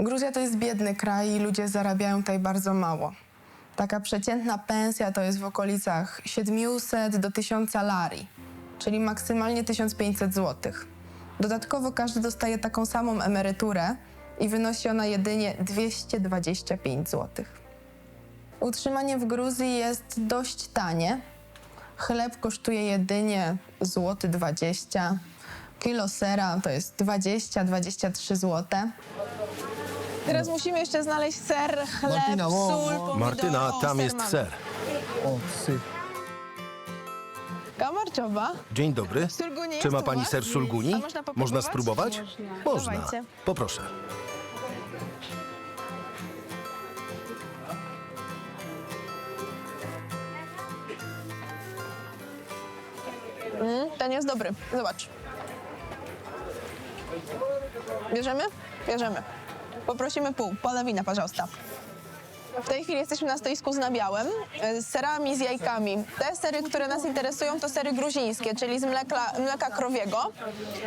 Gruzja to jest biedny kraj i ludzie zarabiają tutaj bardzo mało. Taka przeciętna pensja to jest w okolicach 700 do 1000 lari, czyli maksymalnie 1500 zł. Dodatkowo każdy dostaje taką samą emeryturę i wynosi ona jedynie 225 zł. Utrzymanie w Gruzji jest dość tanie. Chleb kosztuje jedynie złoty 20. Kilo sera to jest 20-23 zł. Teraz musimy jeszcze znaleźć ser, chleb, Martyna, sól, wo- pomidory. Martyna, O, tam jest mamy. ser. O, syf. Kamarczowa. Dzień dobry. Jest Czy ma u pani was? ser sulguni? A można popróbować? Można spróbować? Można. Dawajcie. Poproszę. Ten jest dobry. Zobacz. Bierzemy? Bierzemy. Poprosimy pół. Polewina, pожалуйста. W tej chwili jesteśmy na stoisku z nabiałem, e, z serami, z jajkami. Te sery, które nas interesują, to sery gruzińskie, czyli z mleka, mleka krowiego.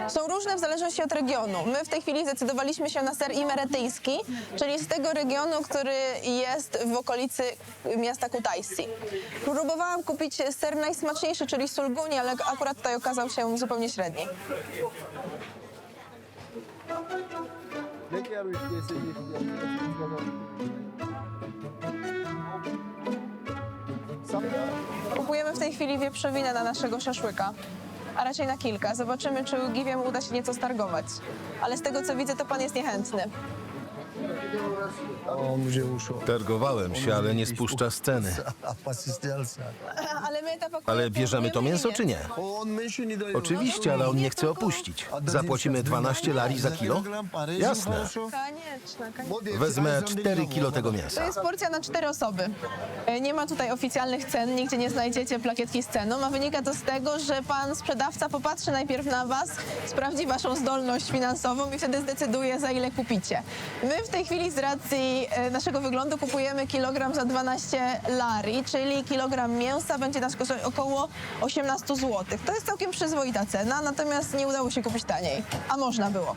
Są różne w zależności od regionu. My w tej chwili zdecydowaliśmy się na ser imeretyjski, czyli z tego regionu, który jest w okolicy miasta Kutaisi. Próbowałam kupić ser najsmaczniejszy, czyli sulguni, ale akurat tutaj okazał się zupełnie średni. Kupujemy w tej chwili wieprzowinę na naszego szaszłyka, a raczej na kilka. Zobaczymy, czy Giwiem uda się nieco stargować. Ale z tego, co widzę, to pan jest niechętny. Targowałem się, ale nie spuszcza sceny. Ale bierzemy to mięso czy nie? Oczywiście, ale on nie chce opuścić. Zapłacimy 12 lari za kilo? Jasne. Wezmę 4 kilo tego mięsa. To jest porcja na cztery osoby. E, nie ma tutaj oficjalnych cen, nigdzie nie znajdziecie plakietki z ceną, a wynika to z tego, że pan sprzedawca popatrzy najpierw na was, sprawdzi waszą zdolność finansową i wtedy zdecyduje, za ile kupicie. My w tej chwili z racji e, naszego wyglądu kupujemy kilogram za 12 lari, czyli kilogram mięsa będzie nas kosztować około 18 zł. To jest całkiem przyzwoita cena, natomiast nie udało się kupić taniej, a można było.